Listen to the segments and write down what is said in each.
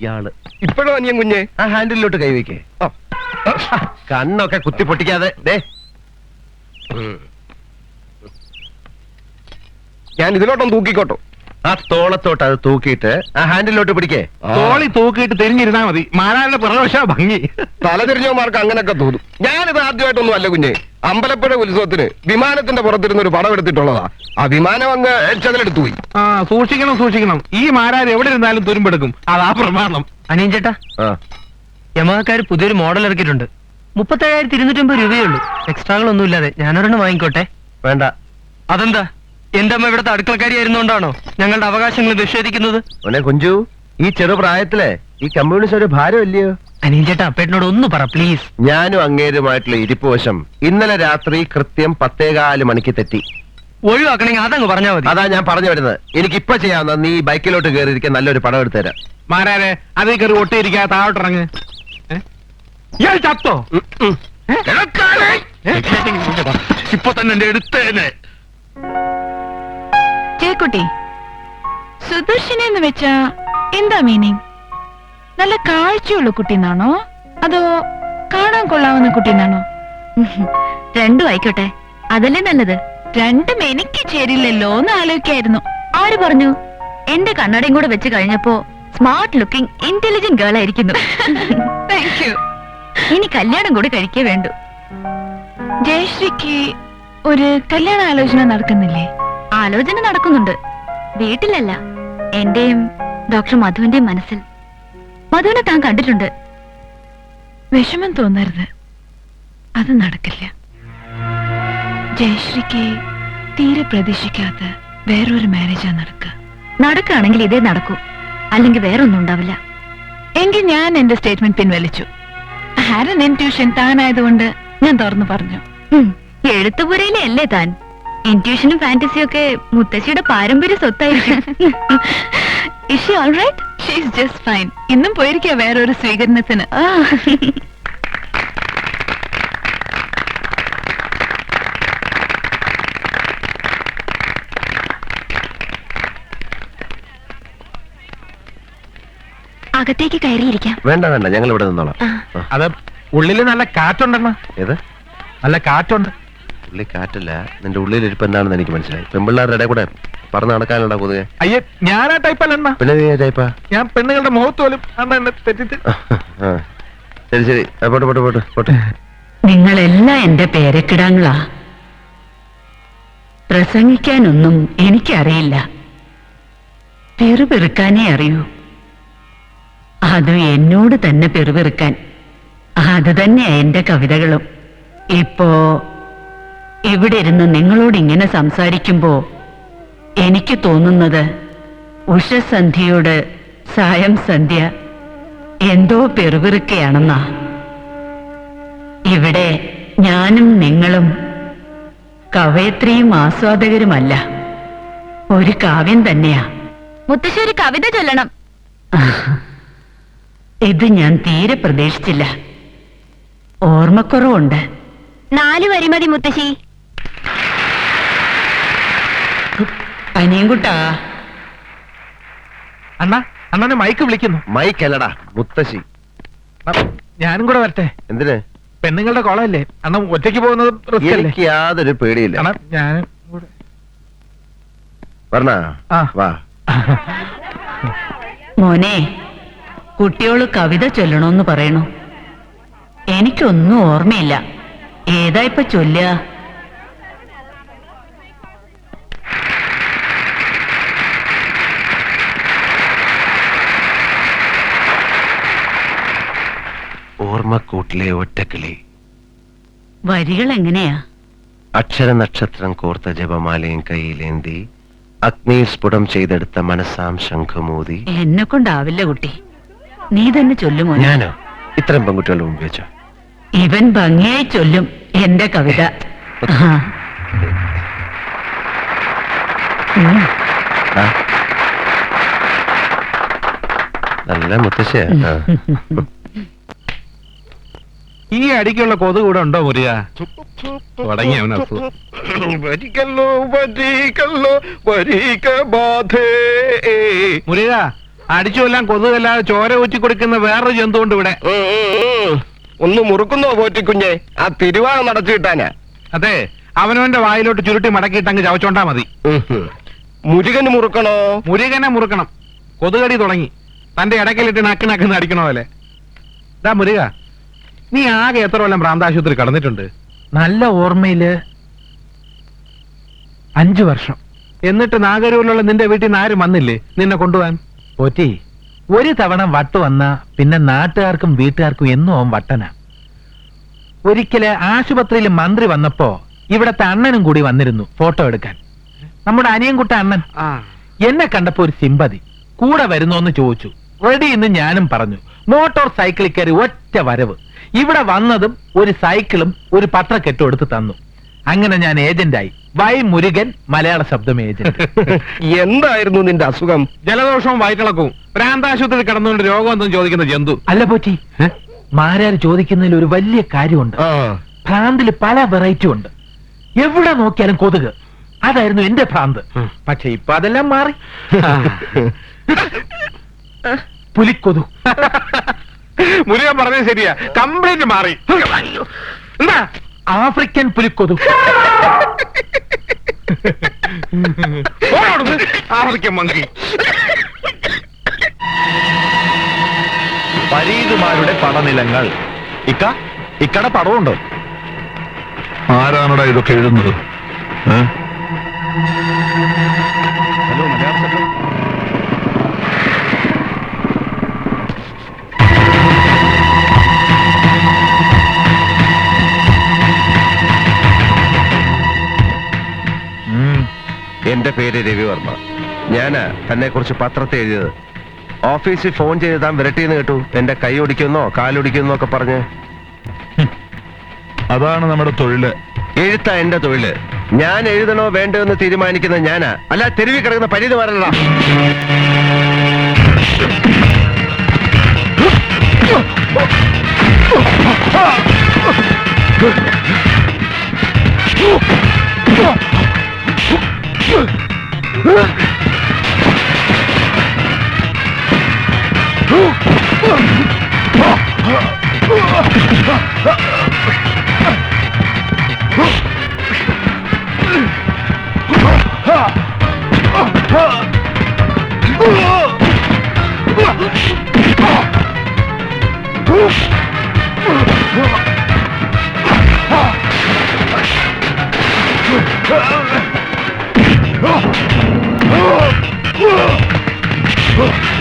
ഇയാൾ. ഇപ്പോഴും അനിയൻ കുഞ്ഞെ? ആ ഹാൻഡിലോട്ട് കൈവയ്ക്കേ. കണ്ണൊക്കെ കുത്തി പൊട്ടിക്കാതെ. ദേ. ഞാൻ ഇതിലോട്ടൊന്ന് തൂക്കിക്കോട്ടോ. ആ തോളത്തോട്ട് അത് തൂക്കിയിട്ട് ആ ഹാൻഡിലോട്ട് പിടിക്കേ. തോളി തൂക്കിയിട്ട് തിരിഞ്ഞിരുന്നാ മതി. മാറാനുള്ള പ്രദോഷ ഭംഗി. തല തിരിഞ്ഞവന്മാർക്ക് അങ്ങനെയൊക്കെ തോന്നും. ഞാനിത് ആദ്യമായിട്ടൊന്നും അല്ല കുഞ്ഞെ. അമ്പലപ്പുഴ ഉത്സവത്തിന് വിമാനത്തിന്റെ പുറത്തിരുന്ന് ഒരു പടം എടുത്തിട്ടുള്ളതാ. ആ വിമാനം അങ്ങ് ചതിലെടുത്തു പോയി. ആ സൂക്ഷിക്കണം സൂക്ഷിക്കണം. ഈ മാരാർ എവിടെ ഇരുന്നാലും തുരുമ്പെടുക്കും. അതാ പ്രമാണം. അനിയൻ ചേട്ടാ ആ. യമഹക്കാർ പുതിയൊരു മോഡൽ ഇറക്കിയിട്ടുണ്ട്. മുപ്പത്തേഴായിരത്തി ഇരുന്നൂറ്റമ്പത് രൂപയേ ഉള്ളൂ എക്സ്ട്രാകളൊന്നും ഇല്ലാതെ ഞാനൊരെണ്ണം വാങ്ങിക്കോട്ടെ? വേണ്ട. അതെന്താ? എന്റെ അമ്മ ഇവിടുത്തെ അടുക്കളക്കാരി ആയിരുന്നോണ്ടാണോ ഞങ്ങളുടെ അവകാശങ്ങൾ നിഷേധിക്കുന്നത്? കുഞ്ചു ഈ ചെറുപ്രായത്തിലെ ഈ കമ്മ്യൂണിസ്റ്റ് ഒരു ഭാരമല്ലയോ? അനിൽ ചേട്ടാ അപ്പേട്ടനോട് ഒന്ന് പറ പ്ലീസ് ഞാനും അങ്ങേരുമായിട്ടുള്ള ഇരിപ്പ് വശം ഇന്നലെ രാത്രി കൃത്യം പത്തേകാൽ മണിക്ക് തെറ്റി. ഒഴിവാക്കണെങ്കിൽ അതങ്ങ് പറഞ്ഞാൽ മതി. അതാ ഞാൻ പറഞ്ഞു വരുന്നത്. എനിക്ക് ഇപ്പൊ ചെയ്യാവുന്ന നീ ബൈക്കിലോട്ട് കയറിയിരിക്കാൻ നല്ലൊരു പടം എടുത്തു തരാം. മാരാരെ അതേ കയറി ഒട്ടിയിരിക്കാ താഴോട്ടിറങ്ങ്? ഇയാൾ ചത്തോ? ഇപ്പൊ തന്നെ എന്റെ എടുത്തേനെ. ചേക്കുട്ടി സുദർശന എന്ന് വെച്ചാ എന്താ മീനിങ് നല്ല കാഴ്ചയുള്ള കുട്ടിന്നാണോ? അതോ കാണാൻ കൊള്ളാവുന്ന കുട്ടിന്നാണോ? രണ്ടും ആയിക്കോട്ടെ. അതല്ലേ നല്ലത്. രണ്ടും എനിക്ക് ചേരില്ലല്ലോ എന്ന് ആലോചിക്കായിരുന്നു. ആര് പറഞ്ഞു? എന്റെ കണ്ണടയും കൂടെ വെച്ച് കഴിഞ്ഞപ്പോ സ്മാർട്ട് ലുക്കിംഗ് ഇന്റലിജന്റ് ഗേൾ ആയിരിക്കുന്നു. താങ്ക് യു ഇനി കല്യാണം കൂടി കഴിക്കേ വേണ്ടു. ജയശ്രീക്ക് ഒരു കല്യാണ ആലോചന നടക്കുന്നില്ലേ? ആലോചന നടക്കുന്നുണ്ട്. വീട്ടിലല്ല. എന്റെയും ഡോക്ടർ മധുവിന്റെയും മനസ്സിൽ. മധുവിനെ താൻ കണ്ടിട്ടുണ്ട്. വിഷമം തോന്നരുത്. അത് നടക്കില്ല. ജയശ്രീക്ക് തീരെ പ്രതീക്ഷിക്കാത്ത വേറൊരു മാരേജാ നടക്കുക നടക്കുകയാണെങ്കിൽ ഇതേ നടക്കൂ. അല്ലെങ്കിൽ വേറൊന്നും ഉണ്ടാവില്ല. എങ്കിൽ ഞാൻ എന്റെ സ്റ്റേറ്റ്മെന്റ് പിൻവലിച്ചു. ഹാരൻ ട്യൂഷൻ താനായതുകൊണ്ട് ഞാൻ തുറന്നു പറഞ്ഞു. എഴുത്തുപുരയിലെ അല്ലേ താൻ? ഇൻട്യൂഷനും ഫാന്റസിയും ഒക്കെ മുത്തശ്ശിയുടെ പാരമ്പര്യ സ്വത്തായിരിക്കും. Ishi alright she's just fine ഇന്നും പോയിരിക്കുക വേറൊരു സ്വീകരണത്തിന്. അകത്തേക്ക് കയറിയിരിക്കാം. വേണ്ട വേണ്ട. ഞങ്ങൾ ഇവിടെ നിന്നോളാം അത് ഉള്ളിൽ നല്ല കാറ്റുണ്ടെന്ന. ഏത്? നല്ല കാറ്റുണ്ട്. ഉള്ളി കാറ്റല്ല. നിന്റെ ഉള്ളിലിരിപ്പ് എന്താണെന്ന് എനിക്ക് മനസ്സിലായി. പെമ്പിള്ളാരുടെ ഇടയിൽ കൂടെ പറന്ന് നടക്കാനുള്ള കൊതുകെ അയ്യേ ഞാൻ ഞാനാ ടൈപ്പല്ലെണ്ണ പിന്നെ നീ ടൈപ്പാ ഞാൻ പെണ്ണുങ്ങളുടെ മുഖത്ത് പോലും അണ്ണ എന്നെ തെറ്റിച്ച്. ആ, ശരി ശരി. ആ, പോട്ടെ പോട്ടെ പോട്ടെ പോട്ടെ. നിങ്ങളെല്ലാം എന്റെ പേരക്കിടാങ്ങളാ. പ്രസംഗിക്കാനൊന്നും എനിക്കറിയില്ല. പെറുപെറുക്കാനേ അറിയൂ. അതും എന്നോട് തന്നെ പെറുപെറുക്കാൻ. അത് തന്നെയാ എന്റെ കവിതകളും. ഇപ്പോ ഇവിടെ ഇരുന്ന് നിങ്ങളോട് ഇങ്ങനെ സംസാരിക്കുമ്പോ എനിക്ക് തോന്നുന്നത് ഉഷസന്ധ്യയോട് സായം സന്ധ്യ എന്തോ പെറുപെറുക്കയാണെന്നാ. ഇവിടെ ഞാനും നിങ്ങളും കവയത്രിയും ആസ്വാദകരുമല്ല. ഒരു കാവ്യം തന്നെയാ. മുത്തശ്ശി ഒരു കവിത ചൊല്ലണം. ഇത് ഞാൻ തീരെ പ്രതീക്ഷിച്ചില്ല. ഓർമ്മക്കുറവുണ്ട്. നാല് വരി മതി മുത്തശ്ശി. അനിയൻകുട്ടാ. അണ്ണ അണ്ണനെ മൈക്ക് വിളിക്കുന്നു. മൈക്കല്ലടാ മുത്തശ്ശി. ഞാനും കൂടെ വരട്ടെ. എന്തിന്? പെണ്ണുങ്ങളുടെ കോളമല്ലേ അണ്ണ ഒറ്റയ്ക്ക് പോകുന്നത് റിസ്ക് അല്ലേ? എനിക്ക് യാതൊരു പേടിയില്ല. അണ്ണാ ഞാനും കൂടെ. പറഞ്ഞ ആ. വാ. മോനെ കുട്ടിയോൾ കവിത ചൊല്ലണോന്ന് പറയണു. എനിക്കൊന്നും ഓർമ്മയില്ല. ഏതാ ഇപ്പൊ ചൊല്ലുക? ഓർമ്മക്കൂട്ടിലെ ഒറ്റക്കിളി. വരികൾ എങ്ങനെയാ അക്ഷര നക്ഷത്രം കോർത്ത ജപമാലയും കയ്യിലേന്തി അഗ്നി സ്ഫുടം ചെയ്തെടുത്ത മനസ്സാം ശംഖുമൂതി. എന്നെ കൊണ്ടാവില്ല കുട്ടി. നീ തന്നെ ചൊല്ലുമോ ഞാനോ? ഇത്രയും പെൺകുട്ടികളുടെ മുമ്പ് വെച്ചോ? ഇവൻ ഭംഗിയായി ചൊല്ലും എന്റെ കവിത? നല്ല മുത്തശ്ശിയാ. ആ. ഈ അടിക്കുള്ള കൊതു കൂടെ ഉണ്ടോ മുറിയ തുടങ്ങി അവൻ അസുഖം വരിക്കല്ലോ വരിക്കല്ലോ വരിക ബാധേ. മുരുക അടിച്ചുകൊല്ലാൻ കൊതുകല്ലാതെ ചോര ഊറ്റി കൊടുക്കുന്ന വേറൊരു ജന്തു ഉണ്ട് ഇവിടെ. ഒന്ന് മുറുക്കുന്നോ പോറ്റിക്കുഞ്ഞെ? ആ തിരുവാണം നടച്ചു കിട്ടാനാ. അതെ അവനവന്റെ വായിലോട്ട് ചുരുട്ടി മടക്കിയിട്ട് അങ്ങ് ചവച്ചോണ്ടാ മതി. മുരുകന് മുറുക്കണോ? മുരുകനെ മുറുക്കണം. കൊതുകടി തുടങ്ങി. തന്റെ ഇടക്കലിട്ട് നക്കി നക്കുന്ന അടിക്കണോ പോലെ ഇതാ മുരുക നീ ആകെ എത്ര കൊല്ലം പ്രാന്താശുപത്രി കടന്നിട്ടുണ്ട്? നല്ല ഓർമ്മയിൽ അഞ്ചു വർഷം. എന്നിട്ട് നാഗരൂരിലുള്ള നിന്റെ വീട്ടിൽ നിന്ന് ആരും വന്നില്ലേ? നിന്നെ കൊണ്ടുപോകാൻ? പോറ്റി ഒരു തവണ വട്ട് വന്ന പിന്നെ നാട്ടുകാർക്കും വീട്ടുകാർക്കും എന്നും അവൻ വട്ടന. ഒരിക്കൽ ആശുപത്രിയിൽ മന്ത്രി വന്നപ്പോ ഇവിടത്തെ അണ്ണനും കൂടി വന്നിരുന്നു ഫോട്ടോ എടുക്കാൻ. നമ്മുടെ അനിയൻകുട്ട അണ്ണൻ. എന്നെ കണ്ടപ്പോ ഒരു സിമ്പതി കൂടെ വരുന്നോന്ന് ചോദിച്ചു. റെഡി എന്ന് ഞാനും പറഞ്ഞു. മോട്ടോർ സൈക്കിളിൽ കയറി ഒറ്റ വരവ്. ഇവിടെ വന്നതും ഒരു സൈക്കിളും ഒരു പത്രക്കെട്ടും എടുത്ത് തന്നു. അങ്ങനെ ഞാൻ ഏജന്റായി. വൈ മുരുകൻ മലയാള ശബ്ദം ഏജന്റ്. എന്തായിരുന്നു നിന്റെ അസുഖം? ജലദോഷവും വയറ്റിളക്കവും. പ്രാന്താശുപത്രിയിൽ കിടന്നുകൊണ്ട് രോഗം എന്തും ചോദിക്കുന്ന ജന്തു. അല്ല പോറ്റി മാരാർ ചോദിക്കുന്നതിൽ ഒരു വലിയ കാര്യമുണ്ട്. ഭ്രാന്തിൽ പല വെറൈറ്റി ഉണ്ട്. എവിടെ നോക്കിയാലും കൊതുക്. അതായിരുന്നു എന്റെ ഭ്രാന്ത്. പക്ഷെ ഇപ്പൊ അതെല്ലാം മാറി. പുലിക്കൊതു. മുരുകൻ പറഞ്ഞത് ശരിയാ. കംപ്ലീറ്റ് മാറി. എന്താ? ആഫ്രിക്കൻ പുലിക്കൊതു. ആഫ്രിക്കൻ മന്ത്രി പരീതുമാരുടെ പടനിലങ്ങൾ. ഇക്ക ഇക്കട പടമുണ്ടോ ആരാണടാ ഇതൊക്കെ എഴുതുന്നത്? ഹലോ എന്റെ പേര് രവിവർമ്മ. ഞാൻ തന്നെ കുറിച്ച് പത്രത്തെ എഴുതിയത്. ഓഫീസിൽ ഫോൺ ചെയ്ത് താൻ വിരട്ടിന്ന് കേട്ടു. എന്റെ കൈ ഒടിക്കുന്നോ കാലൊടിക്കുന്നോ ഒക്കെ പറഞ്ഞ്. അതാണ് നമ്മുടെ തൊഴിൽ. എഴുത്ത എന്റെ തൊഴിൽ. ഞാൻ എഴുതണോ വേണ്ടോ എന്ന് തീരുമാനിക്കുന്നത് ഞാനാ. അല്ല തെരുവി കിടക്കുന്ന പരിധി വരണ്ട Huh.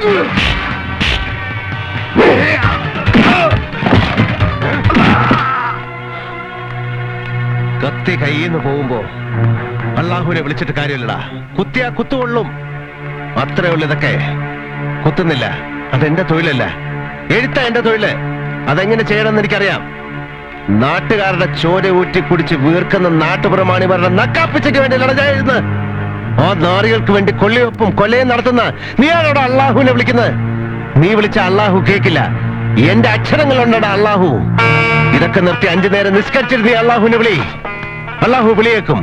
കത്തി കയ്യിന്ന് പോകുമ്പോ അള്ളാഹുവിനെ വിളിച്ചിട്ട് കാര്യമില്ലടാ. കുത്തിയാ കുത്തുകൊള്ളും. അത്രേ ഉള്ളു ഇതൊക്കെ. കുത്തുന്നില്ല. അതെന്റെ തൊഴിലല്ല. എഴുത്ത എന്റെ തൊഴിൽ. അതെങ്ങനെ ചെയ്യണമെന്ന് എനിക്കറിയാം. നാട്ടുകാരുടെ ചോര ഊറ്റി കുടിച്ച് വീർക്കുന്ന നാട്ടുപുറമാണിമാരുടെ നക്കാപ്പിച്ചയ്ക്ക് വേണ്ടി എഴുതുന്നത്. ആ നാറികൾക്ക് വേണ്ടി കൊള്ളിയൊപ്പും കൊലയും നടത്തുന്ന നീയാണോടാ അള്ളാഹുവിനെ വിളിക്കുന്നത്? നീ വിളിച്ച അള്ളാഹു കേക്കില്ല. എന്റെ അക്ഷരങ്ങളുണ്ടടാ അള്ളാഹു ഇതൊക്കെ നിർത്തി അഞ്ചു നേരം നിസ്കരിച്ചിട്ട് നീ അള്ളാഹുവിനെ വിളി. അള്ളാഹു വിളിയേക്കും.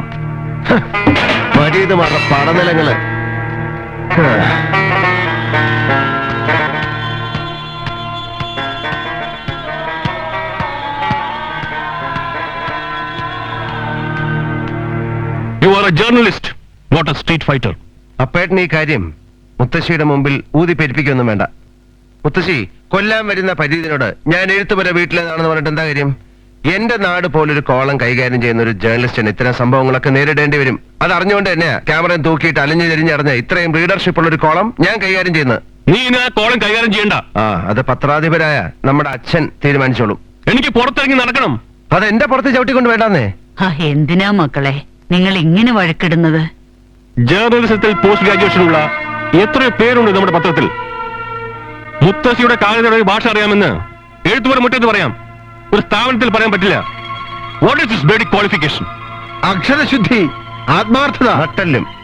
മരീതുമാരുടെ പടനിലങ്ങൾ. You are a a not a street fighter അപ്പേട്ടൻ ഈ കാര്യം മുത്തശ്ശിയുടെ മുമ്പിൽ ഊതി പെരിപ്പിക്കൊന്നും വേണ്ട. മുത്തശ്ശി കൊല്ലാൻ വരുന്ന പരീതിനോട് ഞാൻ എഴുത്തുപുര വീട്ടിലേതാണെന്ന് പറഞ്ഞിട്ട് എന്താ കാര്യം? എന്റെ നാട് പോലൊരു കോളം കൈകാര്യം ചെയ്യുന്ന ഒരു ജേർണലിസ്റ്റിന് ഇത്തരം സംഭവങ്ങളൊക്കെ നേരിടേണ്ടി വരും. അത് അറിഞ്ഞുകൊണ്ട് തന്നെ ക്യാമറയും തൂക്കിയിട്ട് അലഞ്ഞു തിരിഞ്ഞറിഞ്ഞ ഇത്രയും റീഡർഷിപ്പ് ഉള്ള ഒരു കോളം ഞാൻ കൈകാര്യം ചെയ്യുന്നത്. നീ ഇനി ആ കോളം കൈകാര്യം ചെയ്യണ്ട. ആ അത് പത്രാധിപരായ നമ്മുടെ അച്ഛൻ തീരുമാനിച്ചോളും. എനിക്ക് പുറത്തിറങ്ങി നടക്കണം. അത് എന്റെ പുറത്ത് ചവിട്ടിക്കൊണ്ട് വേണ്ടാന്നേ. ആ എന്തിനാ മക്കളെ? നിങ്ങൾ ഇങ്ങനെ വഴക്കിടുന്നത്? ജേർണലിസത്തിൽ പോസ്റ്റ് ഗ്രാജുവേഷൻ ഉള്ള എത്രയോ പേരുണ്ട് നമ്മുടെ പത്രത്തിൽ. മുത്തശ്ശിയുടെ കാലയുടെ ഭാഷ അറിയാമെന്ന് എഴുത്തുപോലെ മുറ്റത്ത് പറയാം. ഒരു സ്ഥാപനത്തിൽ പറയാൻ പറ്റില്ല. വാട്ട് ഇസ് ബേഡി ബേഡിക് ക്വാളിഫിക്കേഷൻ അക്ഷരശുദ്ധി ആത്മാർത്ഥത. നട്ടല്ലും.